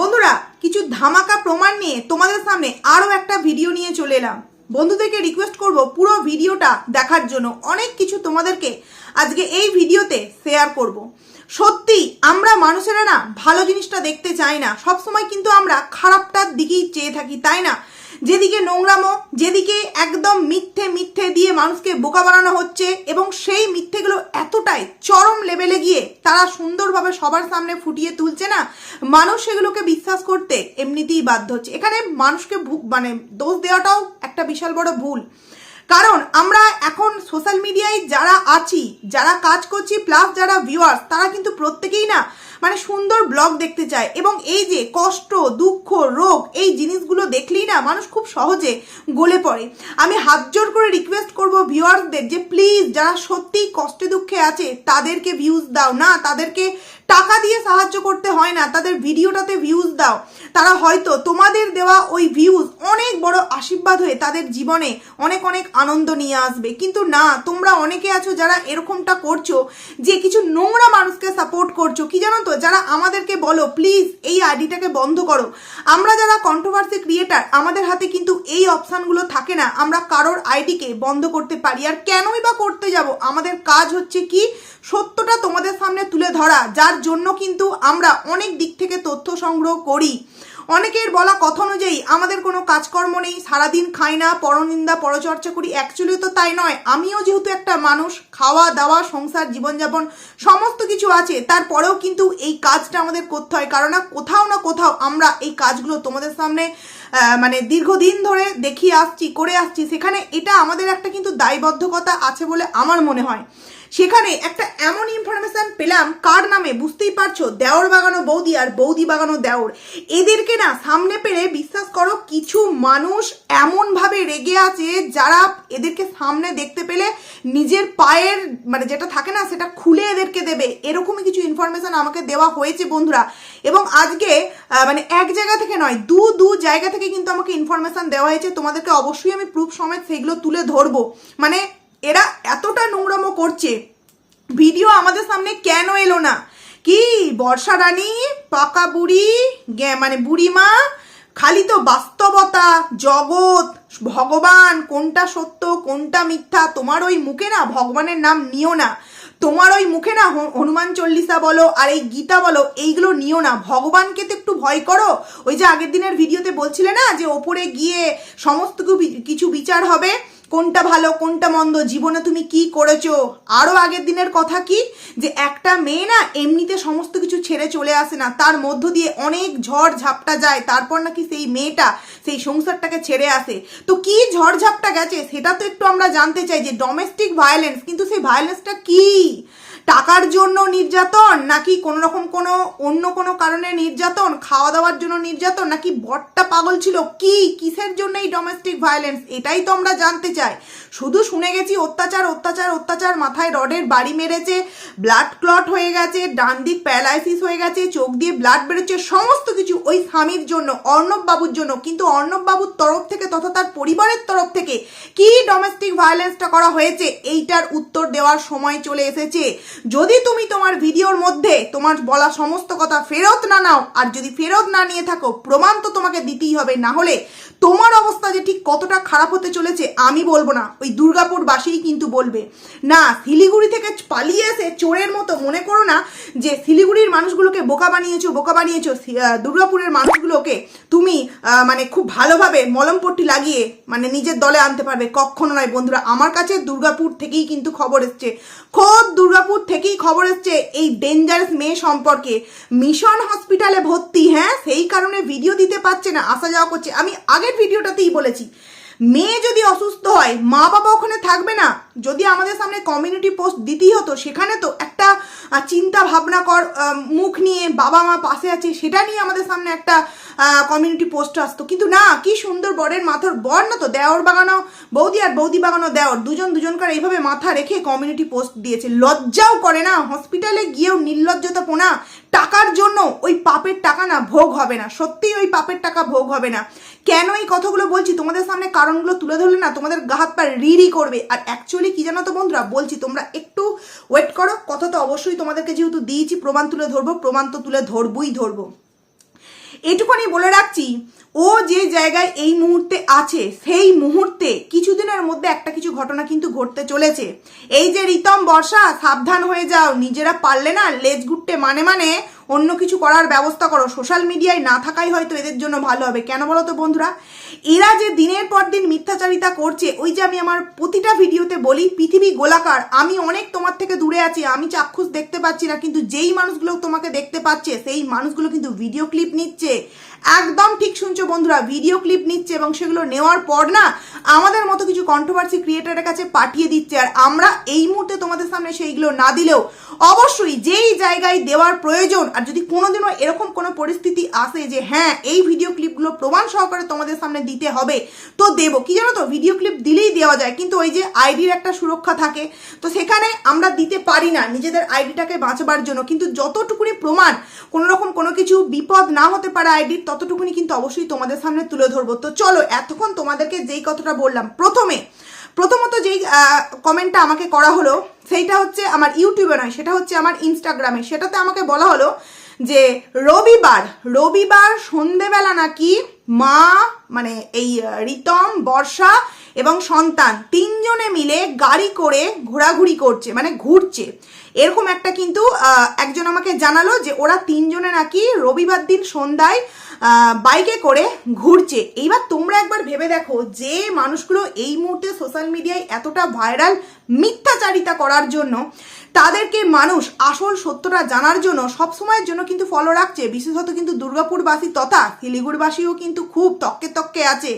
বন্ধুরা, কিছু ধামাকা প্রমাণ নিয়ে তোমাদের সামনে আরও একটা ভিডিও নিয়ে চলে এলাম। বন্ধুদেরকে রিকোয়েস্ট করব পুরো ভিডিওটা দেখার জন্য। অনেক কিছু তোমাদেরকে আজকে এই ভিডিওতে শেয়ার করব। সত্যি, আমরা মানুষেরা না ভালো জিনিসটা দেখতে চাই না। সবসময় কিন্তু আমরা খারাপটার দিকেই চেয়ে থাকি, তাই না? যেদিকে নোংরামো, যেদিকে একদম মিথ্যে মিথ্যে দিয়ে মানুষকে বোকা বানানো হচ্ছে এবং সেই মিথ্যেগুলো এতটাই চরম লেভেলে গিয়ে তারা সুন্দরভাবে সবার সামনে ফুটিয়ে তুলছে না, মানুষ সেগুলোকে বিশ্বাস করতে এমনিতেই বাধ্য হচ্ছে। এখানে মানুষকে মানে দোষ দেওয়াটাও একটা বিশাল বড় ভুল। কারণ আমরা এখন সোশ্যাল মিডিয়ায় যারা আছি, যারা কাজ করছি প্লাস যারা ভিউয়ার্স তারা কিন্তু প্রত্যেকেই না মানে সুন্দর ব্লগ দেখতে চায়। এবং এই যে কষ্ট, দুঃখ, রোগ, এই জিনিসগুলো দেখলেই না মানুষ খুব সহজে গলে পড়ে। আমি হাত জোর করে রিকোয়েস্ট করব ভিউয়ার্সদের যে প্লিজ যারা সত্যিই কষ্টে দুঃখে আছে, তাদেরকে ভিউজ দাও। না, তাদেরকে টাকা দিয়ে সাহায্য করতে হয় না, তাদের ভিডিওটাতে ভিউজ দাও। তারা হয়তো তোমাদের দেওয়া ওই ভিউজ অনেক বড় আশীর্বাদ হয়ে তাদের জীবনে অনেক অনেক আনন্দ নিয়ে আসবে। কিন্তু না, তোমরা অনেকে আছো যারা এরকমটা করছ, যে কিছু নোংরা মানুষকে সাপোর্ট করছ। কি জানো তো? যারা আমাদেরকে বলো প্লিজ এই আইডিটাকে বন্ধ করো। আমরা যারা কন্ট্রোভার্সি ক্রিয়েটার আমাদের হাতে কিন্তু এই অপশানগুলো থাকে না। আমরা কারোর আইডিকে বন্ধ করতে পারি। আর কেনই বা করতে যাব? আমাদের কাজ হচ্ছে কি? সত্যটা তোমাদের সামনে তুলে ধরা। যার জন্য কিন্তু আমরা অনেক দিক থেকে তথ্য সংগ্রহ করি। অনেকের বলা কথা অনুযায়ী আমাদের কোনো কাজকর্ম নেই, সারাদিন খাই না, পরনিন্দা, পরচর্চা করি। অ্যাকচুয়ালি তো তাই নয়। আমিও যেহেতু একটা মানুষ, খাওয়া, দাওয়া, সংসার, জীবনযাপন সমস্ত কিছু আছে, তারপরেও কিন্তু এই কাজটা আমাদের করতে হয়। কারণ কোথাও না কোথাও আমরা এই কাজগুলো তোমাদের সামনে মানে দীর্ঘদিন ধরে দেখিয়ে আসছি, করে আসছি। সেখানে এটা আমাদের একটা কিন্তু দায়বদ্ধকতা আছে বলে আমার মনে হয়। সেখানে একটা এমন ইনফরমেশন পেলাম, কার নামে বুঝতেই পারছ? দেওর বাগানো বৌদি আর বৌদি বাগানো দেওর। এদেরকে না সামনে পেরে বিশ্বাস করো, কিছু মানুষ এমনভাবে রেগে আছে যারা এদেরকে সামনে দেখতে পেলে নিজের পায়ের মানে যেটা থাকে না, সেটা খুলে এদেরকে দেবে। এরকমই কিছু ইনফরমেশন আমাকে দেওয়া হয়েছে বন্ধুরা। এবং আজকে মানে এক জায়গা থেকে নয়, দু দু জায়গা থেকে কিন্তু আমাকে ইনফরমেশন দেওয়া হয়েছে। তোমাদেরকে অবশ্যই আমি প্রুফ সমেত সেগুলো তুলে ধরবো। মানে এরা এতটা নোংরামো করছে। ভিডিও আমাদের সামনে কেন এলো না? কি, বর্ষা রানী, পাকা বুড়ি মানে বুড়িমা, খালি তো বাস্তবতা, জগৎ, ভগবান, কোনটা সত্য, কোনটা মিথ্যা, তোমার ওই মুখে না, ভগবানের নাম নিও না। তোমার ওই মুখে না হনুমান চল্লিশা বলো, আর এই গীতা বলো, এইগুলো নিও না। ভগবানকে তো একটু ভয় করো। ওই যে আগের দিনের ভিডিওতে বলছিলে না, যে ওপরে গিয়ে সমস্ত কিছু বিচার হবে কোনটা ভালো, কোনটা মন্দ, জীবনে তুমি কি করেছ? আরও আগের দিনের কথা কি? যে একটা মেয়ে না এমনিতে সমস্ত কিছু ছেড়ে চলে আসে না। তার মধ্য দিয়ে অনেক ঝড় ঝাপটা যায়। তারপর নাকি সেই মেয়েটা সেই সংসারটাকে ছেড়ে আসে। তো কি ঝড় ঝাপটা গেছে? সেটা তো একটু আমরা জানতে চাই যে ডোমেস্টিক ভায়োলেন্স কিন্তু সেই ভায়োলেন্সটা কি? টাকার জন্য নির্যাতন নাকি কোনো রকম কোনো অন্য কোনো কারণে নির্যাতন? খাওয়া দাওয়ার জন্য নির্যাতন নাকি বরটা পাগল ছিল? কি? কিসের জন্য এই ডোমেস্টিক ভায়োলেন্স এটাই তো আমরা জানতে চাই। শুধু শুনে গেছি অত্যাচার অত্যাচার অত্যাচার, মাথায় রডের বাড়ি মেরেছে ব্লাড ক্লট হয়ে গেছে, ডান দিক প্যারালাইসিস হয়ে গেছে, চোখ দিয়ে ব্লাড বেরোচ্ছে, সমস্ত কিছু ওই স্বামীর জন্য, অর্ণব বাবুর জন্য। কিন্তু অর্ণব বাবুর তরফ থেকে তথা তার পরিবারের তরফ থেকে কি ডোমেস্টিক ভায়োলেন্সটা করা হয়েছে? এইটার উত্তর দেওয়ার সময় চলে এসেছে। যদি তুমি তোমার ভিডিওর মধ্যে তোমার বলা সমস্ত কথা ফেরত না নাও, আর যদি ফেরত না নিয়ে থাকো, প্রমাণ তো তোমাকে দিতেই হবে। না হলে তোমার অবস্থা যে ঠিক কতটা খারাপ হতে চলেছে, আমি বলব না। ওই দুর্গাপুর বাসীই কিন্তু বলবে। না, শিলিগুড়ি থেকে পালিয়ে এসে চোরের মতো মনে করো না যে শিলিগুড়ির মানুষগুলোকে বোকা বানিয়েছো বোকা বানিয়েছো দুর্গাপুরের মানুষগুলোকে তুমি মানে খুব ভালোভাবে মলমপট্টি লাগিয়ে মানে নিজের দলে আনতে পারবে। কখনো নয় বন্ধুরা, আমার কাছে দুর্গাপুর থেকেই কিন্তু খবর এসছে। খোদ দুর্গাপুর থেকেই খবর এসছে এই ডেঞ্জারাস মেয়ে সম্পর্কে। মিশন হসপিটালে ভর্তি হ্যাঁ? সেই কারণে ভিডিও দিতে পারছে না, আসা যাওয়া করছে। আমি আগের ভিডিওটাতেই বলেছি। মেয়ে যদি অসুস্থ হয়, মা বাবা ওখানে থাকবে না। যদি আমাদের সামনে কমিউনিটি পোস্ট দিতেই হতো, সেখানে তো একটা চিন্তা ভাবনা কর মুখ নিয়ে বাবা মা পাশে আছে, সেটা নিয়ে আমাদের সামনে একটা কমিউনিটি পোস্ট আসতো। কিন্তু না, কি সুন্দর বরের মাথার বর না তো? দেওর বাগানো, বৌদি আর বৌদি বাগানো দেওর, দুজন দুজনকার এইভাবে মাথা রেখে কমিউনিটি পোস্ট দিয়েছে। লজ্জাও করে না হসপিটালে গিয়েও নির্লজ্জতা পোনা টাকার জন্য ওই পাপের টাকা না ভোগ হবে না। সত্যিই ওই পাপের টাকা ভোগ হবে না। কেন এই কথাগুলো বলছি? তোমাদের সামনে কারণগুলো তুলে ধরলে না তোমাদের গাহাত পা রি রি করবে। আর অ্যাকচুয়ালি কি জানো তো বন্ধুরা? বলছি, তোমরা একটু ওয়েট করো। কথা তো অবশ্যই তোমাদেরকে যেহেতু দিয়েছি, প্রমাণ তুলে ধরবো। প্রমাণ তো তুলে ধরবই ধরবো। এটুখানি বলে রাখছি, ও যে জায়গায় এই মুহূর্তে আছে, সেই মুহূর্তে কিছুদিনের মধ্যে একটা কিছু ঘটনা কিন্তু ঘটতে চলেছে। এই যে রিতম, বর্ষা, সাবধান হয়ে যাও, নিজেরা পারলে না, লেজ গুট্টে মানে মানে অন্য কিছু করার ব্যবস্থা করো। সোশ্যাল মিডিয়ায় না থাকাই হয়তো এদের জন্য ভালো হবে। কেন বলো তো বন্ধুরা? এরা যে দিনের পর দিন মিথ্যাচারিতা করছে, ওই যে আমি আমার প্রতিটা ভিডিওতে বলি, পৃথিবী গোলাকার। আমি অনেক তোমার থেকে দূরে আছি, আমি চাক্ষুষ দেখতে পাচ্ছি না, কিন্তু যেই মানুষগুলো তোমাকে দেখতে পাচ্ছে, সেই মানুষগুলো কিন্তু ভিডিও ক্লিপ নিচ্ছে। একদম ঠিক শুনছো বন্ধুরা ভিডিও ক্লিপ নিচ্ছে এবং সেগুলো নেওয়ার পর না আমাদের মতো কিছু কন্ট্রোভার্সি ক্রিয়েটারের কাছে পাঠিয়ে দিচ্ছে। আর আমরা এই মুহূর্তে তোমাদের সামনে সেইগুলো না দিলেও অবশ্যই যেই জায়গায় দেওয়ার প্রয়োজন, আর যদি কোনোদিনও এরকম কোনো পরিস্থিতি আসে যে হ্যাঁ এই ভিডিও ক্লিপগুলো প্রমাণ সহকারে তোমাদের সামনে দিতে হবে, তো দেবো। কি জানো তো ভিডিও ক্লিপ দিলেই দেওয়া যায়, কিন্তু ওই যে আইডির একটা সুরক্ষা থাকে, তো সেখানে আমরা দিতে পারি না নিজেদের আইডিটাকে বাঁচাবার জন্য। কিন্তু যতটুকুনি প্রমাণ কোনো রকম কোনো কিছু বিপদ না হতে পারে আইডির ততটুকুনি কিন্তু অবশ্যই তোমাদের সামনে তুলে ধরবো। তো চলো, এতক্ষণ তোমাদেরকে যেই কথাটা বললাম, প্রথমে, প্রথমত যেই কমেন্টটা আমাকে করা হলো, সেইটা হচ্ছে আমার ইউটিউবে নয়, সেটা হচ্ছে আমার ইনস্টাগ্রামে সেটাতে আমাকে বলা হলো যে, রবিবার রবিবার সন্ধেবেলা নাকি মা মানে এই রিতম বর্ষা এবং সন্তান তিনজনে মিলে গাড়ি করে ঘোরাঘুরি করছে মানে ঘুরছে। এরকম একটা কিন্তু একজন আমাকে জানালো যে, ওরা তিনজনে নাকি রবিবার দিন সন্ধ্যায় বাইকে করে ঘুরছে। এইবার তোমরা একবার ভেবে দেখো যে মানুষগুলো এই মুহূর্তে সোশ্যাল মিডিয়ায় এতটা ভাইরাল মিথ্যাচারিতা করার জন্য, তাদেরকে মানুষ আসল সত্যটা জানার জন্য সব সময়ের জন্য কিন্তু ফলো রাখছে। বিশেষত কিন্তু দুর্গাপুরবাসী তথা শিলিগুড়িবাসীও কিন্তু খুব তককে তককে আছে।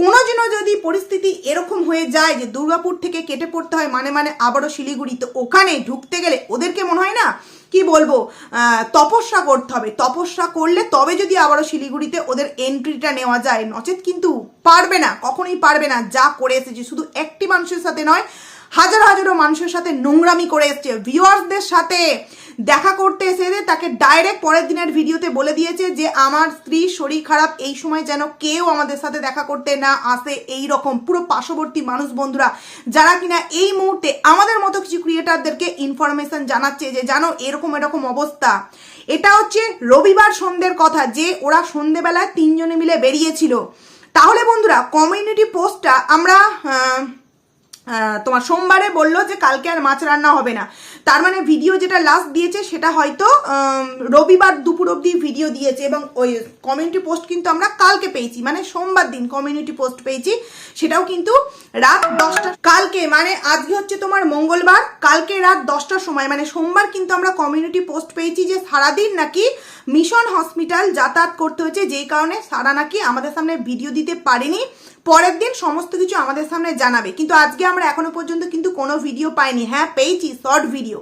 কোনো যেন যদি পরিস্থিতি এরকম হয়ে যায় যে দুর্গাপুর থেকে কেটে পড়তে হয় মানে মানে আবারও শিলিগুড়ি, তো ওখানে ঢুকতে গেলে ওদেরকে মনে হয় না? কি বলব? তপস্যা করতে হবে। তপস্যা করলে তবে যদি আবারও শিলিগুড়িতে ওদের এন্ট্রিটা নেওয়া যায়, নচেত কিন্তু পারবে না, কখনোই পারবে না। যা করে এসেছে, শুধু একটি মানুষের সাথে নয় হাজার হাজারো মানুষের সাথে নোংরামি করে এসছে ভিউয়ার্সদের সাথে দেখা করতে এসে তাকে ডাইরেক্ট পরের দিনের ভিডিওতে বলে দিয়েছে যে, আমার স্ত্রী শরীর খারাপ, এই সময় যেন কেউ আমাদের সাথে দেখা করতে না আসে। এই রকম পুরো পার্শ্ববর্তী মানুষ বন্ধুরা, যারা কিনা এই মুহূর্তে আমাদের মতো কিছু ক্রিয়েটারদেরকে ইনফরমেশন জানাচ্ছে যে, জানো, এরকম এরকম অবস্থা। এটা হচ্ছে রবিবার সন্ধ্যের কথা, যে ওরা সন্ধেবেলায় তিনজনে মিলে বেরিয়েছিল। তাহলে বন্ধুরা কমিউনিটি পোস্টটা আমরা তোমার সোমবারে বলল যে কালকে আর মাছ রান্না হবে না। তার মানে ভিডিও যেটা লাস্ট দিয়েছে, সেটা হয়তো রবিবার দুপুর অবধি ভিডিও দিয়েছে এবং ওই কমিউনিটি পোস্ট কিন্তু আমরা কালকে পেয়েছি। মানে সোমবার দিন কমিউনিটি পোস্ট পেয়েছি। সেটাও কিন্তু রাত দশটা কালকে মানে আজকে হচ্ছে তোমার মঙ্গলবার, কালকে রাত দশটার সময়। মানে সোমবার কিন্তু আমরা কমিউনিটি পোস্ট পেয়েছি যে সারাদিন নাকি মিশন হসপিটাল যাতায়াত করতে হয়েছে যেই কারণে সারা নাকি আমাদের সামনে ভিডিও দিতে পারেনি। পরের দিন সমস্ত কিছু আমাদের সামনে জানাবে। কিন্তু আজকে আমরা এখনও পর্যন্ত কিন্তু কোনো ভিডিও পাইনি। হ্যাঁ পেয়েছি শর্ট ভিডিও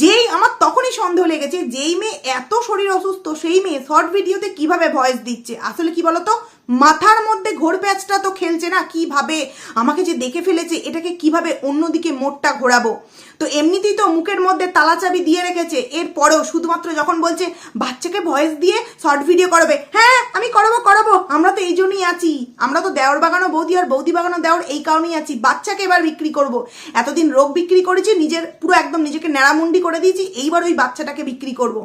যেই আমার তখনই সন্দেহ লেগেছে, যেই মেয়ে এত শরীর অসুস্থ, সেই মেয়ে শর্ট ভিডিওতে কীভাবে ভয়েস দিচ্ছে? আসলে কি বলতো? মাথার মধ্যে ঘোর প্যাচটা তো খেলছে না, কীভাবে? আমাকে যে দেখে ফেলেছে, এটাকে কীভাবে অন্যদিকে মোড়টা ঘোরাবো? তো এমনিতেই তো মুখের মধ্যে তালা চাবি দিয়ে রেখেছে, এরপরেও শুধুমাত্র যখন বলছে, বাচ্চাকে ভয়েস দিয়ে শর্ট ভিডিও করাবে। হ্যাঁ আমি করাবো করাবো, আমরা তো এই জন্যই আছি। আমরা তো দেওর বাগানো বৌদি আর বৌদি বাগানো দেওর এই কারণেই আছি, বাচ্চাকে এবার বিক্রি করব। এতদিন রোগ বিক্রি করেছি, নিজের, পুরো একদম নিজেকে ন্যাড়ামুন্ডি করে দিয়েছি, এইবার ওই বাচ্চাটাকে বিক্রি করব।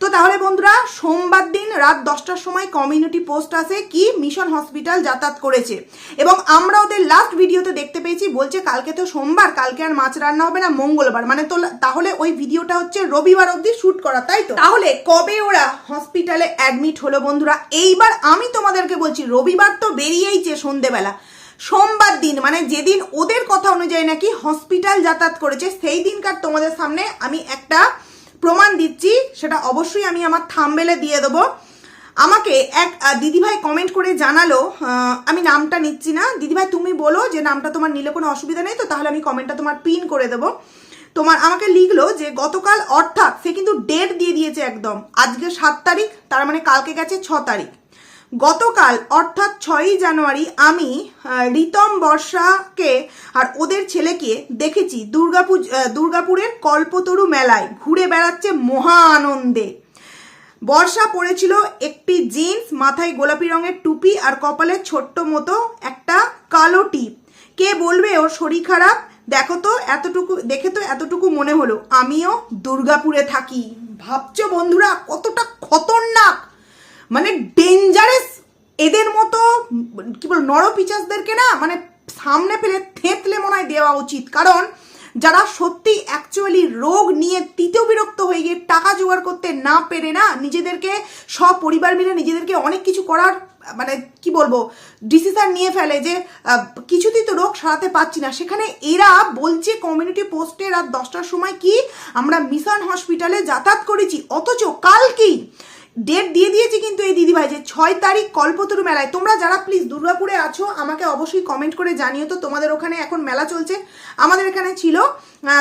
তো তাহলে বন্ধুরা, সোমবার দিন রাত দশটার সময় কমিউনিটি পোস্ট আসে, কি মিশন হসপিটাল যাতায়াত করেছে। এবং আমরা ওদের লাস্ট ভিডিওতে দেখতে পেয়েছি, বলছে কালকে তো সোমবার, কালকে আর মাছ রান্না হবে না, মঙ্গলবার। মানে তো তাহলে ওই ভিডিওটা হচ্ছে রবিবার অবধি শুট করা, তাই তো? তাহলে কবে ওরা হসপিটালে অ্যাডমিট হলো বন্ধুরা? এইবার আমি তোমাদেরকে বলছি, রবিবার তো বেরিয়েইছে সন্ধেবেলা। সোমবার দিন মানে যেদিন ওদের কথা অনুযায়ী নাকি হসপিটাল যাতায়াত করেছে, সেই দিনকার তোমাদের সামনে আমি একটা প্রমাণ দিচ্ছি, সেটা অবশ্যই আমি আমার থামবেলে দিয়ে দেবো। আমাকে এক দিদিভাই কমেন্ট করে জানালো আমি নামটা নিচ্ছি না। দিদিভাই, তুমি বলো যে নামটা তোমার নিলে কোনো অসুবিধা নেই তো, তাহলে আমি কমেন্টটা তোমার পিন করে দেবো। তোমার, আমাকে লিখলো যে গতকাল, অর্থাৎ সে কিন্তু ডেট দিয়ে দিয়েছে একদম, আজকে সাত তারিখ, তার মানে কালকে গেছে ছ তারিখ। গতকাল, অর্থাৎ ছয়ই জানুয়ারি, আমি রিতম বর্ষাকে আর ওদের ছেলেকে দেখেছি দুর্গাপুর দুর্গাপুরের কল্পতরু মেলায়, ঘুরে বেড়াচ্ছে মহা আনন্দে। বর্ষা পড়েছিল একটি জিন্স, মাথায় গোলাপি রঙের টুপি আর কপালে ছোট্ট মতো একটা কালো টিপ। কে বলবে ওর শরীর খারাপ? দেখো তো এতটুকু, দেখে তো এতটুকু মনে হলো। আমিও দুর্গাপুরে থাকি। ভাবছ বন্ধুরা কতটা খতরনাক? মানে ডেঞ্জারাস এদের মতো, কি বল, নরপিচাসদেরকে না মানে সামনে ফেলে থেতলে মনে হয় দেওয়া উচিত। কারণ যারা সত্যি অ্যাকচুয়ালি রোগ নিয়ে তৃতীয় বিরক্ত হয়ে গিয়ে টাকা জোগাড় করতে না পেরে না নিজেদেরকে সব পরিবার মিলে নিজেদেরকে অনেক কিছু করার মানে কি বলব ডিসিশন নিয়ে ফেলে যে কিছুতেই তো রোগ সারাতে পারছি না। সেখানে এরা বলছে কমিউনিটি পোস্টে রাত দশটার সময় কি, আমরা মিশন হসপিটালে যাতায়াত করেছি। অথচ কালকেই ডেট দিয়ে দিয়েছি কিন্তু এই দিদিভাই যে ছয় তারিখ কল্পতরু মেলায়। তোমরা যারা প্লিজ দুর্গাপুরে আছো, আমাকে অবশ্যই কমেন্ট করে জানিও। তো তোমাদের ওখানে এখন মেলা চলছে। আমাদের এখানে ছিল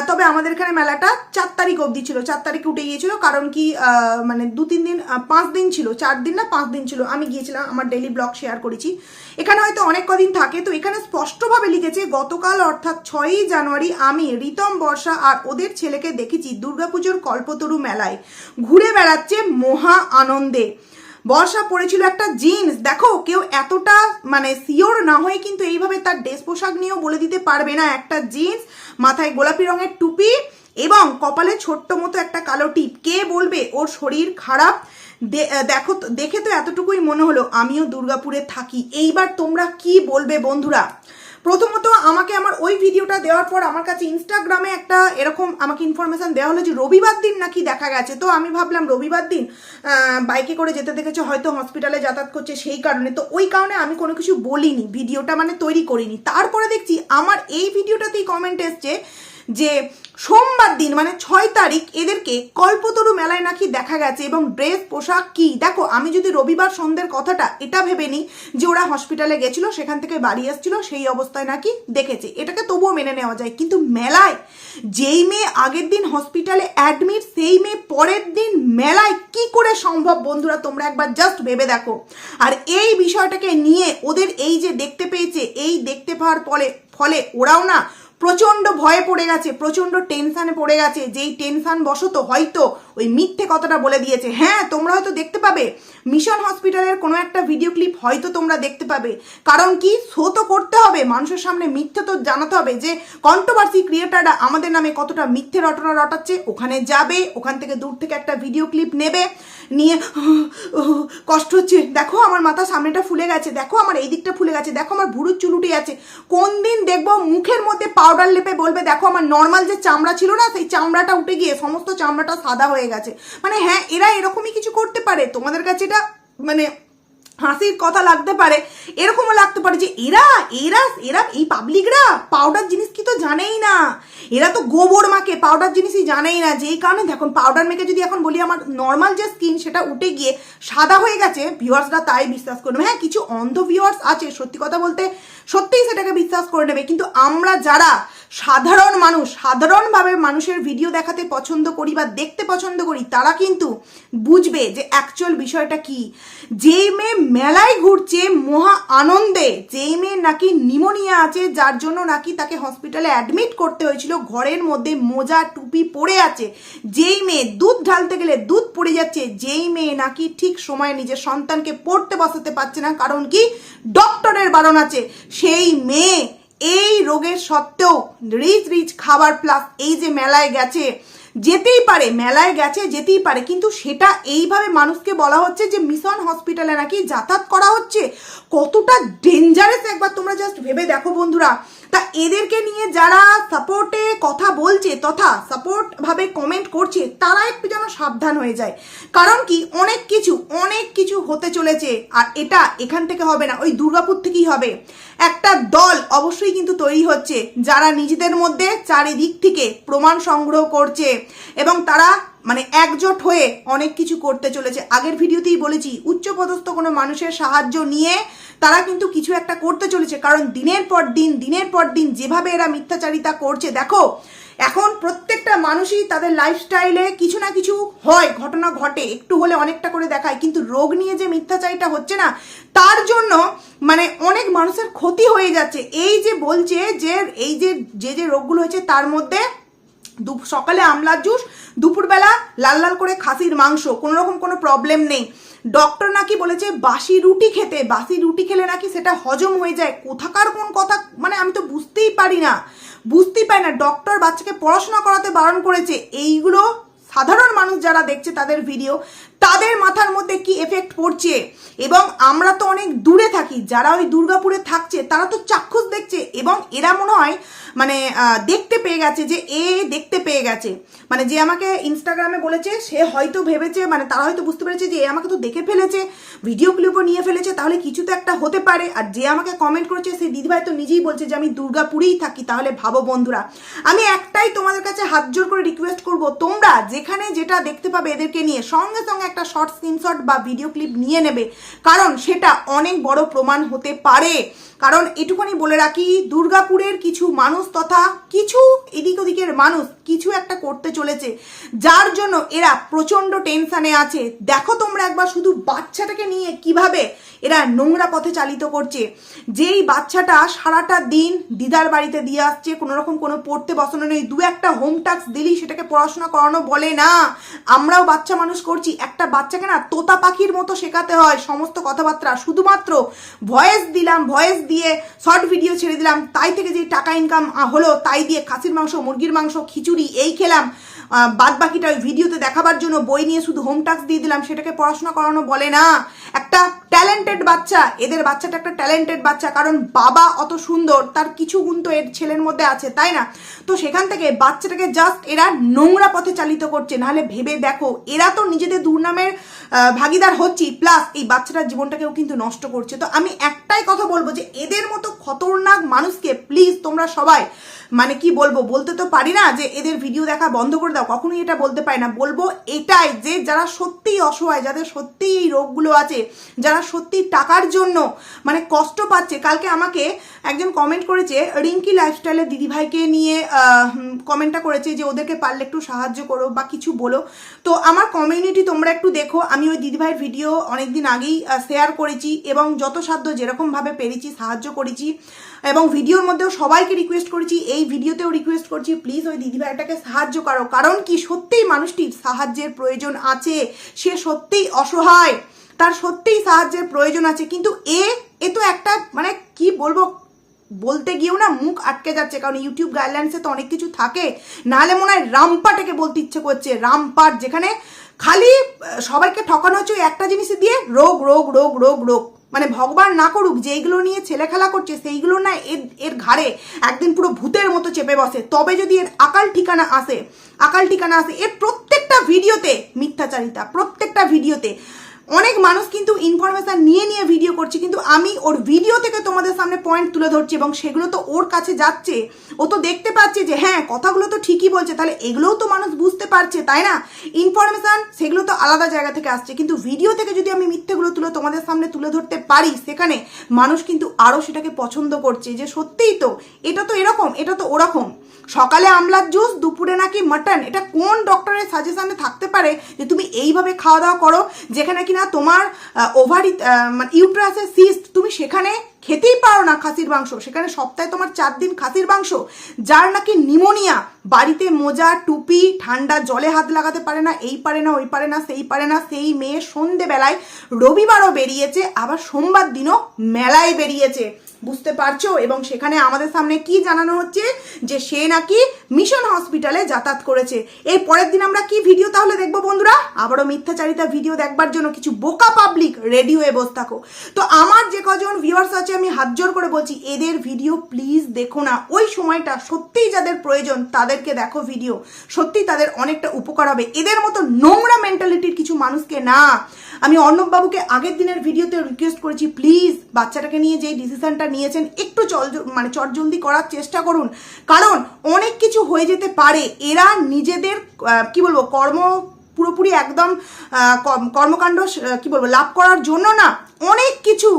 তবে আমাদের এখানে মেলাটা চার তারিখ অবধি ছিল, চার তারিখে উঠে গিয়েছিল। কারণ কি মানে দু, তিন দিন পাঁচ দিন ছিল, চার দিন না, পাঁচ দিন ছিল। আমি গিয়েছিলাম, আমার ডেলি ব্লগ শেয়ার করেছি। এখানে হয়তো অনেক কদিন থাকে, তো এখানে স্পষ্টভাবে লিখেছে, গতকাল অর্থাৎ ছয়ই জানুয়ারি আমি, রিতম বর্ষা আর ওদের ছেলেকে দেখেছি দুর্গাপুজোর কল্পতরু মেলায়। ঘুরে বেড়াচ্ছে মহা আনন্দে। বর্ষা পরেছিল একটা জিন্স। দেখো, কেউ এতটা মানে সিওর না হয়ে কিন্তু এইভাবে তার ড্রেস পোশাক নিয়েও বলে দিতে পারবে না। একটা জিন্স, মাথায় গোলাপি রঙের টুপি এবং কপালে ছোট্ট মতো একটা কালো টিপ। কে বলবে? ওর শরীর খারাপ। দেখো দেখে তো এতটুকুই মনে হলো, আমিও দুর্গাপুরে থাকি। এইবার তোমরা কি বলবে বন্ধুরা? প্রথমত আমাকে আমার ওই ভিডিওটা দেওয়ার পর আমার কাছে ইনস্টাগ্রামে একটা এরকম আমাকে ইনফরমেশান দেওয়া হলো যে রবিবার দিন নাকি দেখা গেছে। তো আমি ভাবলাম রবিবার দিন বাইকে করে যেতে দেখেছে, হয়তো হসপিটালে যাতায়াত করছে সেই কারণে। তো ওই কারণে আমি কোনো কিছু বলিনি, ভিডিওটা মানে তৈরি করিনি। তারপরে দেখছি আমার এই ভিডিওটাতেই কমেন্ট এসছে যে সোমবার দিন মানে ছয় তারিখ, এদেরকে কল্পতরু মেলায় নাকি দেখা গেছে এবং ড্রেস, পোশাক কি? দেখো, আমি যদি রবিবার সন্ধ্যের কথাটা এটা ভেবে নিই যে ওরা হসপিটালে গেছিল, সেখান থেকে বাড়ি আসছিল সেই অবস্থায় নাকি দেখেছে। এটাকে তবুও মেনে নেওয়া যায়। কিন্তু মেলায়, যেই মেয়ে আগের দিন হসপিটালে অ্যাডমিট, সেই মেয়ে পরের দিন মেলায় কি করে সম্ভব? বন্ধুরা, তোমরা একবার জাস্ট ভেবে দেখো। আর এই বিষয়টাকে নিয়ে ওদের এই যে দেখতে পেয়েছে, এই দেখতে পাওয়ার ফলে ফলে ওরাও না প্রচণ্ড ভয়ে পড়ে গেছে প্রচণ্ড টেনশানে পড়ে গেছে। যেই টেনশান বশত হয়তো ওই মিথ্যে কথাটা বলে দিয়েছে। হ্যাঁ তোমরা হয়তো দেখতে পাবে। মিশন হসপিটালের কোনো একটা ভিডিও ক্লিপ হয়তো তোমরা দেখতে পাবে। কারণ কি? শো তো করতে হবে। মানুষের সামনে মিথ্যে তো জানাতে হবে যে কন্ট্রোভার্সি ক্রিয়েটাররা আমাদের নামে কতটা মিথ্যে রটনা রটাচ্ছে। ওখানে যাবে, ওখান থেকে দূর থেকে একটা ভিডিও ক্লিপ নেবে। নিয়ে, কষ্ট হচ্ছে। দেখো, আমার মাথা সামনেটা ফুলে গেছে। দেখো, আমার এই দিকটা ফুলে গেছে। দেখো, আমার ভুরুর চুলুটি আছে। কোন দিন দেখব মুখের মধ্যে পাউডার লেপে বলবে, দেখো, আমার নর্মাল যে চামড়া ছিল না, সেই চামড়াটা উঠে গিয়ে, সমস্ত চামড়াটা সাদা হয়ে গেছে। মানে হ্যাঁ এরা এরকমই কিছু করতে পারে। তোমাদের কাছে এটা মানে হাসির কথা লাগতে পারে। এরকমও লাগতে পারে যে এরা এরা এরা, এই পাবলিকরা পাউডার জিনিস কি তো জানেই না। এরা তো গোবর মাকে পাউডার জিনিসই জানেই না। যেই কারণে দেখুন পাউডার মেখে যদি এখন বলি আমার নর্মাল যে স্কিন সেটা উঠে গিয়ে সাদা হয়ে গেছে ভিউয়ার্সরা তাই বিশ্বাস করবে। হ্যাঁ কিছু অন্ধ ভিউয়ার্স আছে, সত্যি কথা বলতে সত্যিই সেটাকে বিশ্বাস করে নেবে। কিন্তু আমরা যারা সাধারণ মানুষ, সাধারণভাবে মানুষের ভিডিও দেখাতে পছন্দ করি বা দেখতে পছন্দ করি, তারা কিন্তু বুঝবে যে অ্যাকচুয়াল বিষয়টা কি। যেই মেয়ে মেলায় ঘুরছে, মহা আনন্দে, যেই মেয়ে নাকি নিমোনিয়া আছে, যার জন্য নাকি তাকে হসপিটালে অ্যাডমিট করতে হয়েছিল, ঘরের মধ্যে মোজা, টুপি পরে আছে, যেই মেয়ে দুধ ঢালতে গেলে দুধ পড়ে যাচ্ছে, যেই মেয়ে নাকি ঠিক সময়ে নিজের সন্তানকে পড়তে বসাতে পারছে না, কারণ কি ডক্টরের বারণ আছে, সেই মেয়ে এই রোগের সত্ত্বেও রিচ রিচ খাবার প্লাস এই যে মেলায় গেছে, যেতেই পারে, মেলায় গেছে, যেতেই পারে, কিন্তু সেটা এইভাবে মানুষকে বলা হচ্ছে যে মিশন হসপিটালে নাকি যাতায়াত করা হচ্ছে। কতটা ডেঞ্জারাস একবার তোমরা জাস্ট ভেবে দেখো বন্ধুরা। তা এদেরকে নিয়ে যারা সাপোর্টে কথা বলছে তথা সাপোর্ট ভাবে কমেন্ট করছে, তারা একটু যেন সাবধান হয়ে যায়। কারণ কি? অনেক কিছু অনেক কিছু হতে চলেছে। আর এটা এখান থেকে হবে না, ওই দুর্গাপুর থেকেই হবে। একটা দল অবশ্যই কিন্তু তৈরি হচ্ছে, যারা নিজেদের মধ্যে চারিদিক থেকে প্রমাণ সংগ্রহ করছে এবং তারা মানে একজোট হয়ে অনেক কিছু করতে চলেছে। আগের ভিডিওতেই বলেছি, উচ্চপদস্থ কোনো মানুষের সাহায্য নিয়ে তারা কিন্তু কিছু একটা করতে চলেছে। কারণ দিনের পর দিন, দিনের পর দিন যেভাবে এরা মিথ্যাচারিতা করছে, দেখো এখন প্রত্যেকটা মানুষই তাদের লাইফস্টাইলে কিছু না কিছু হয়, ঘটনা ঘটে, একটু হলে অনেকটা করে দেখায়। কিন্তু রোগ নিয়ে যে মিথ্যাচারিটা হচ্ছে না, তার জন্য মানে অনেক মানুষের ক্ষতি হয়ে যাচ্ছে। এই যে বলছে যে, এই যে যে যে রোগগুলো হয়েছে, তার মধ্যে সকালে আমলার জুস, দুপুরবেলা লাল লাল করে খাসির মাংস কোনো রকম কোনো প্রবলেম নেই। ডক্টর নাকি বলেছে বাসি রুটি খেতে, বাসি রুটি খেলে নাকি সেটা হজম হয়ে যায়। কোথাকার কোন কথা? মানে আমি তো বুঝতেই পারি না। বুঝতেই পারি না ডক্টর বাচ্চাকে পড়াশোনা করাতে বারণ করেছে। এইগুলো সাধারণ মানুষ যারা দেখছে তাদের ভিডিও তাদের মাথার মধ্যে কি এফেক্ট পড়ছে? এবং আমরা তো অনেক দূরে থাকি, যারা ওই দুর্গাপুরে থাকছে, তারা তো চাক্ষুষ দেখছে, এবং এরা মনে হয় মানে দেখতে পেয়ে গেছে যে, এ দেখতে পেয়ে গেছে। মানে যে আমাকে ইনস্টাগ্রামে বলেছে, সে হয়তো ভেবেছে মানে তারা হয়তো বুঝতে পেরেছে যে, এ আমাকে তো দেখে ফেলেছে ভিডিও ক্লিপও নিয়ে ফেলেছে, তাহলে কিছু তো একটা হতে পারে। আর যে আমাকে কমেন্ট করেছে, সেই দিদিভাই তো নিজেই বলছে যে, আমি দুর্গাপুরেই থাকি, তাহলে ভাবো বন্ধুরা। আমি একটাই তোমাদের কাছে হাত জোর করে রিকোয়েস্ট করব, তোমরা যেখানে যেটা দেখতে পাবে এদেরকে নিয়ে, সঙ্গে সঙ্গে একটা শর্ট স্ক্রিনশট বা ভিডিও ক্লিপ নিয়ে নেবে। কারণ সেটা অনেক বড় প্রমাণ হতে পারে। কারণ এটুকুনি বলে রাখি, দুর্গাপুরের কিছু মানুষ তথা কিছু এদিক ওদিকের মানুষ কিছু একটা করতে চলেছে। যার জন্য এরা প্রচণ্ড টেনশনে আছে। দেখো তোমরা একবার শুধু বাচ্চাটাকে নিয়ে কীভাবে এরা নোংরা পথে চালিত করছে। যেই বাচ্চাটা সারাটা দিন দিদার বাড়িতে দিয়ে আসছে কোনো রকম কোনো পড়তে বসানো নেই, দু একটা হোম টাস্ক দিলেই সেটাকে পড়াশোনা করানো বলে না। আমরাও বাচ্চা মানুষ করছি, একটা বাচ্চাকে না তোতা পাখির মতো শেখাতে হয় সমস্ত কথাবার্তা। শুধুমাত্র ভয়েস দিলাম, ভয়েস দিয়ে শর্ট ভিডিও ছেড়ে দিলাম, তাই থেকে যে টাকা ইনকাম হলো, তাই দিয়ে খাসির মাংস, মুরগির মাংস, খিচুড়ি এই খেলাম। বাদ বাকিটা ওই ভিডিওতে দেখাবার জন্য বই নিয়ে শুধু হোম টাস্ক দিয়ে দিলাম, সেটাকে পড়াশোনা করানো বলে না। একটা ট্যালেন্টেড বাচ্চা, এদের বাচ্চাটা একটা ট্যালেন্টেড বাচ্চা, কারণ বাবা অত সুন্দর, তার কিছু গুণ তো এর ছেলের মধ্যে আছে, তাই না? তো সেখান থেকে বাচ্চাটাকে জাস্ট এরা নোংরা পথে চালিত করছে, নাহলে ভেবে দেখো, এরা তো নিজেদের দুর্নামের ভাগিদার হচ্ছি প্লাস এই বাচ্চাটার জীবনটাকেও কিন্তু নষ্ট করছে। তো আমি একটাই কথা বলব যে, এদের মতো খতরনাক মানুষকে প্লিজ তোমরা সবাই মানে কি বলব, বলতে তো পারি না যে, এদের ভিডিও দেখা বন্ধ করে দাও, কখনোই এটা বলতে পারি না। বলব এটাই যে যারা সত্যিই অসহায়, যাদের সত্যিই রোগগুলো আছে, যারা সত্যি টাকার জন্য মানে কষ্ট পাচ্ছে, কালকে আমাকে একজন কমেন্ট করেছে, রিঙ্কি লাইফস্টাইলের দিদিভাইকে নিয়ে কমেন্টটা করেছে যে ওদেরকে পারলে একটু সাহায্য করো বা কিছু বলো। তো আমার কমিউনিটি তোমরা একটু দেখো, আমি ওই দিদিভাইয়ের ভিডিও অনেকদিন আগেই শেয়ার করেছি এবং যত সাধ্য যেরকমভাবে পেরেছি, সাহায্য করেছি এবং ভিডিওর মধ্যেও সবাইকে রিকোয়েস্ট করেছি, এই ভিডিওতেও রিকোয়েস্ট করছি প্লিজ ওই দিদিভাইটাকে সাহায্য করো, কারণ কি সত্যিই মানুষটির সাহায্যের প্রয়োজন আছে। সে সত্যিই অসহায়। তার সত্যিই সাহায্যের প্রয়োজন আছে। কিন্তু এ এ তো একটা মানে কি বলব, বলতে গিয়েও না মুখ আটকে যাচ্ছে। কারণ ইউটিউব গাইডলাইন্সে তো অনেক কিছু থাকে। নাহলে মনে হয় রামপাটাকে বলতে ইচ্ছে করছে। রামপাট যেখানে খালি সবাইকে ঠকানো হচ্ছে একটা জিনিস দিয়ে রোগ রোগ রোগ রোগ রোগ। মানে ভগবান না করুক, যেইগুলো নিয়ে ছেলে খেলা করছে, সেইগুলো না এর এর ঘাড়ে একদিন পুরো ভূতের মতো চেপে বসে। তবে যদি এর আকাল ঠিকানা আসে, আকাল ঠিকানা আসে, এর প্রত্যেকটা ভিডিওতে মিথ্যাচারিতা, প্রত্যেকটা ভিডিওতে অনেক মানুষ কিন্তু ইনফরমেশন নিয়ে নিয়ে ভিডিও করছে, কিন্তু আমি ওর ভিডিও থেকে তোমাদের সামনে পয়েন্ট তুলে ধরছি এবং সেগুলো তো ওর কাছে যাচ্ছে। ও তো দেখতে পাচ্ছে যে হ্যাঁ কথাগুলো তো ঠিকই বলছে, তাহলে এগুলোও তো মানুষ বুঝতে পারছে, তাই না? ইনফরমেশান সেগুলো তো আলাদা জায়গা থেকে আসছে, কিন্তু ভিডিও থেকে যদি আমি মিথ্যেগুলো তুলে তোমাদের সামনে তুলে ধরতে পারি, সেখানে মানুষ কিন্তু আরও সেটাকে পছন্দ করছে যে, সত্যিই তো, এটা তো এরকম, এটা তো ওরকম। সকালে আমলার জুস, দুপুরে নাকি মাটন এটা কোন ডক্টরের সাজেশানে থাকতে পারে যে তুমি এইভাবে খাওয়া দাওয়া করো, যেখানে কিনা তোমার ওভারি মানে ইউট্রাসের সিস্ট তুমি সেখানে খেতেই পারো না খাসির মাংস। সেখানে সপ্তাহে তোমার চার দিন খাসির মাংস, যার নাকি নিমোনিয়া। বাড়িতে মোজা, টুপি, ঠান্ডা জলে হাত লাগাতে পারে না, এই পারে না, ওই পারে না, সেই পারে না, সেই মেয়ে সন্ধেবেলায় রবিবারও বেরিয়েছে, আবার সোমবার দিনও মেলায় বেরিয়েছে। বুঝতে পারছ? এবং সেখানে আমাদের সামনে কি জানানো হচ্ছে? যে সে নাকি মিশন হসপিটালে যাতায়াত করেছে। এর পরের দিন আমরা কি ভিডিও তাহলে দেখব বন্ধুরা? আবারও মিথ্যাচারিতা ভিডিও দেখবার জন্য কিছু বোকা পাবলিক রেডি হয়ে বসে থাকো। তো আমার যে কজন ভিউয়ার্স আছে আমি হাত জোর করে বলছি, এদের ভিডিও প্লিজ দেখো না। ওই সময়টা সত্যিই যাদের প্রয়োজন, তাদেরকে দেখো ভিডিও সত্যি তাদের অনেকটা উপকার হবে। এদের মতো নোংরা মেন্টালিটির কিছু মানুষকে না। আমি অর্ণববাবুকে আগের দিনের ভিডিওতে রিকোয়েস্ট করেছি প্লিজ বাচ্চাটাকে নিয়ে যেই ডিসিশনটা নিয়েছেন, একটু চল মানে চটজলদি করার চেষ্টা করুন। কারণ অনেক কিছু হয়ে যেতে পারে। এরা নিজেদের কি বলব, কর্ম পুরোপুরি একদম কর্মকাণ্ড কি বলব, লাভ করার জন্য না, অনেক কিছু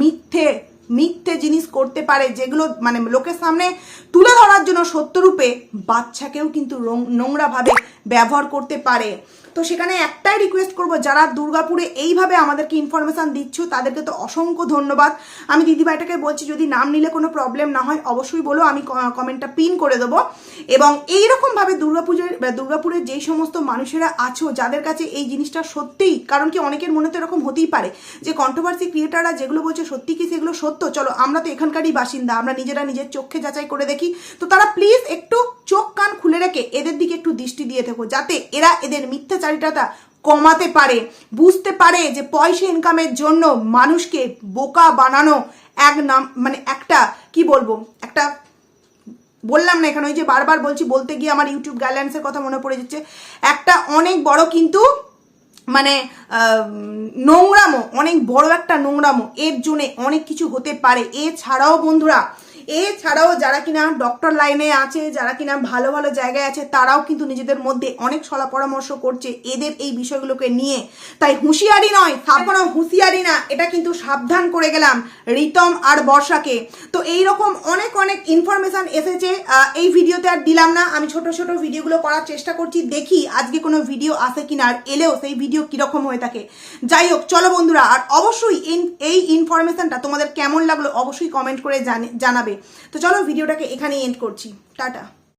মিথ্যে মিথ্যে জিনিস করতে পারে, যেগুলো মানে লোকের সামনে তুলে ধরার জন্য সত্যরূপে বাচ্চাকেও কিন্তু নোংরাভাবে ব্যবহার করতে পারে। তো সেখানে একটাই রিকোয়েস্ট করব, যারা দুর্গাপুরে এইভাবে আমাদেরকে ইনফরমেশান দিচ্ছ, তাদেরকে তো অসংখ্য ধন্যবাদ। আমি দিদিভাইটাকে বলছি, যদি নাম নিলে কোনো প্রবলেম না হয়, অবশ্যই বলো, আমি কমেন্টটা পিন করে দেবো। এবং এইরকমভাবে দুর্গাপুজোর দুর্গাপুরের যেই সমস্ত মানুষেরা আছো, যাদের কাছে এই জিনিসটা সত্যিই, কারণ কি অনেকের মনে তো এরকম হতেই পারে, যে কন্ট্রোভার্সি ক্রিয়েটাররা যেগুলো বলছে, সত্যি কি সেগুলো সত্য? চলো, আমরা তো এখানকারই বাসিন্দা, আমরা নিজেরা নিজের চোখে যাচাই করে দেখি। তো তারা প্লিজ একটু চোখ, কান খুলে রেখে এদের দিকে একটু দৃষ্টি দিয়ে থেকো, যাতে এরা এদের মিথ্যাচারিতাটা কমাতে পারে, বুঝতে পারে যে পয়সা ইনকামের জন্য মানুষকে বোকা বানানো এক নাম মানে একটা, কি বলব, একটা, বললাম না এখানে, ওই যে বারবার বলছি, বলতে গিয়ে আমার ইউটিউব গাইডলাইন্সের কথা মনে পড়ে যাচ্ছে। একটা অনেক বড় কিন্তু মানে নোংরামো, অনেক বড় একটা নোংরামো, এর জন্যে অনেক কিছু হতে পারে। এছাড়াও বন্ধুরা এছাড়াও যারা কিনা ডক্টর লাইনে আছে, যারা কিনা ভালো ভালো জায়গায় আছে, তারাও কিন্তু নিজেদের মধ্যে অনেক সলা পরামর্শ করছে এদের এই বিষয়গুলোকে নিয়ে। তাই হুঁশিয়ারি নয় কোনো হুঁশিয়ারি না, এটা কিন্তু সাবধান করে গেলাম রিতম আর বর্ষাকে। তো এই রকম অনেক অনেক ইনফরমেশন এসেছে এই ভিডিওতে আর দিলাম না। আমি ছোট ছোট ভিডিওগুলো করার চেষ্টা করছি, দেখি আজকে কোনো ভিডিও আসে কিনা, আর এলেও সেই ভিডিও কীরকম হয়ে থাকে। যাই হোক, চলো বন্ধুরা, আর অবশ্যই এই ইনফরমেশানটা তোমাদের কেমন লাগল অবশ্যই কমেন্ট করে জানে- জানাবে। তো চলো ভিডিওটাকে এখানেই এন্ড করছি। টাটা।